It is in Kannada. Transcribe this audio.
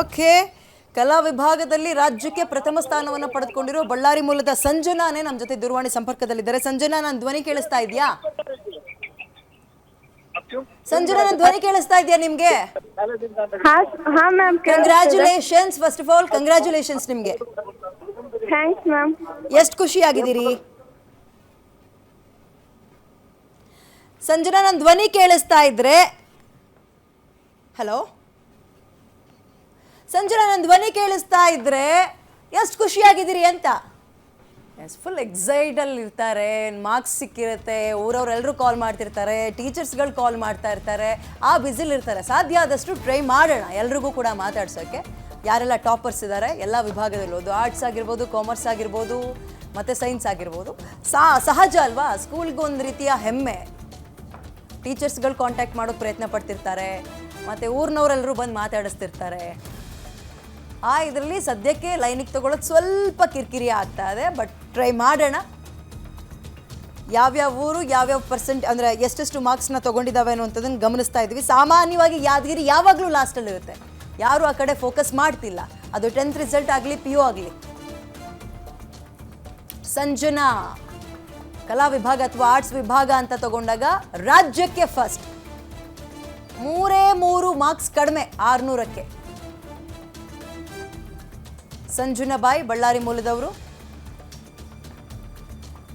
ಓಕೆ. ಕಲಾ ವಿಭಾಗದಲ್ಲಿ ರಾಜ್ಯಕ್ಕೆ ಪ್ರಥಮ ಸ್ಥಾನವನ್ನು ಪಡೆದುಕೊಂಡಿರೋ ಬಳ್ಳಾರಿ ಮೂಲದ ಸಂಜನಾನೇ ನಮ್ಮ ಜೊತೆ ದೂರವಾಣಿ ಸಂಪರ್ಕದಲ್ಲಿದ್ದಾರೆ. ಸಂಜನಾ ನಾನು ಧ್ವನಿ ಕೇಳಿಸ್ತಾ ಇದೆಯಾ? ಸಂಜನಾ ನಾನು ಧ್ವನಿ ಕೇಳಿಸ್ತಾ ಇದೆಯಾ ನಿಮ್ಗೆ? Congratulations first of all congratulations ನಿಮ್ಗೆ. ಥ್ಯಾಂಕ್ಸ್ ಮ್ಯಾಮ್ ಎಷ್ಟು ಖುಷಿಯಾಗಿದ್ದೀರಿ? ಸಂಜನಾ ನಾನು ಧ್ವನಿ ಕೇಳಿಸ್ತಾ ಇದ್ರೆ ಹಲೋ ಸಂಜನಾ ನನ್ನ ಧ್ವನಿ ಕೇಳಿಸ್ತಾ ಇದ್ರೆ, ಎಷ್ಟು ಖುಷಿಯಾಗಿದ್ದೀರಿ ಅಂತ. ಎಸ್ ಫುಲ್ ಎಕ್ಸೈಟಲ್ಲಿ ಇರ್ತಾರೆ ಮಾರ್ಕ್ಸ್ ಸಿಕ್ಕಿರುತ್ತೆ ಊರವ್ರೆಲ್ಲರೂ ಕಾಲ್ ಮಾಡ್ತಿರ್ತಾರೆ ಟೀಚರ್ಸ್ಗಳು ಕಾಲ್ ಮಾಡ್ತಾ ಇರ್ತಾರೆ, ಆ ಇರ್ತಾರೆ. ಸಾಧ್ಯ ಆದಷ್ಟು ಟ್ರೈ ಮಾಡೋಣ, ಎಲ್ರಿಗೂ ಕೂಡ ಮಾತಾಡ್ಸೋಕ್ಕೆ ಯಾರೆಲ್ಲ ಟಾಪರ್ಸ್ ಇದ್ದಾರೆ ಎಲ್ಲ ವಿಭಾಗದಲ್ಲಿ ಓದು ಆರ್ಟ್ಸ್ ಆಗಿರ್ಬೋದು ಕಾಮರ್ಸ್ ಆಗಿರ್ಬೋದು, ಮತ್ತು ಸೈನ್ಸ್ ಆಗಿರ್ಬೋದು. ಸಾ, ಸಹಜ ಅಲ್ವಾ? ಸ್ಕೂಲ್ಗೆ ಒಂದು ರೀತಿಯ ಹೆಮ್ಮೆ. ಟೀಚರ್ಸ್ಗಳು ಕಾಂಟ್ಯಾಕ್ಟ್ ಮಾಡೋಕ್ಕೆ ಪ್ರಯತ್ನ ಪಡ್ತಿರ್ತಾರೆ, ಮತ್ತು ಊರಿನವರೆಲ್ಲರೂ ಬಂದು ಮಾತಾಡಿಸ್ತಿರ್ತಾರೆ. ಆ, ಇದರಲ್ಲಿ ಸದ್ಯಕ್ಕೆ ಲೈನಿಗೆ ತಗೊಳ್ಳೋದು ಸ್ವಲ್ಪ ಕಿರಿಕಿರಿ ಆಗ್ತಾ ಇದೆ ಬಟ್ ಟ್ರೈ ಮಾಡೋಣ. ಯಾವ್ಯಾವ ಊರು, ಯಾವ್ಯಾವ ಪರ್ಸೆಂಟ್ ಅಂದರೆ ಎಷ್ಟೆಷ್ಟು ಮಾರ್ಕ್ಸ್ನ ತೊಗೊಂಡಿದ್ದಾವೆ ಅನ್ನುವಂಥದ್ದನ್ನು ಗಮನಿಸ್ತಾ ಇದ್ದೀವಿ ಸಾಮಾನ್ಯವಾಗಿ ಯಾದಗಿರಿ ಯಾವಾಗಲೂ ಲಾಸ್ಟಲ್ಲಿ ಇರುತ್ತೆ. ಯಾರು ಆ ಕಡೆ ಫೋಕಸ್ ಮಾಡ್ತಿಲ್ಲ. ಅದು ಟೆಂತ್ ರಿಸಲ್ಟ್ ಆಗಲಿ ಪಿ ಯು ಆಗಲಿ. ಸಂಜನಾ, ಕಲಾ ವಿಭಾಗ ಅಥವಾ ಆರ್ಟ್ಸ್ ವಿಭಾಗ ಅಂತ ತಗೊಂಡಾಗ ರಾಜ್ಯಕ್ಕೆ ಫಸ್ಟ್ ಮೂರೇ ಮೂರು ಮಾರ್ಕ್ಸ್ ಕಡಿಮೆ, ಆರ್ನೂರಕ್ಕೆ. ಸಂಜುನಾ ಬಾಯ್ ಬಳ್ಳಾರಿ ಮೂಲದವರು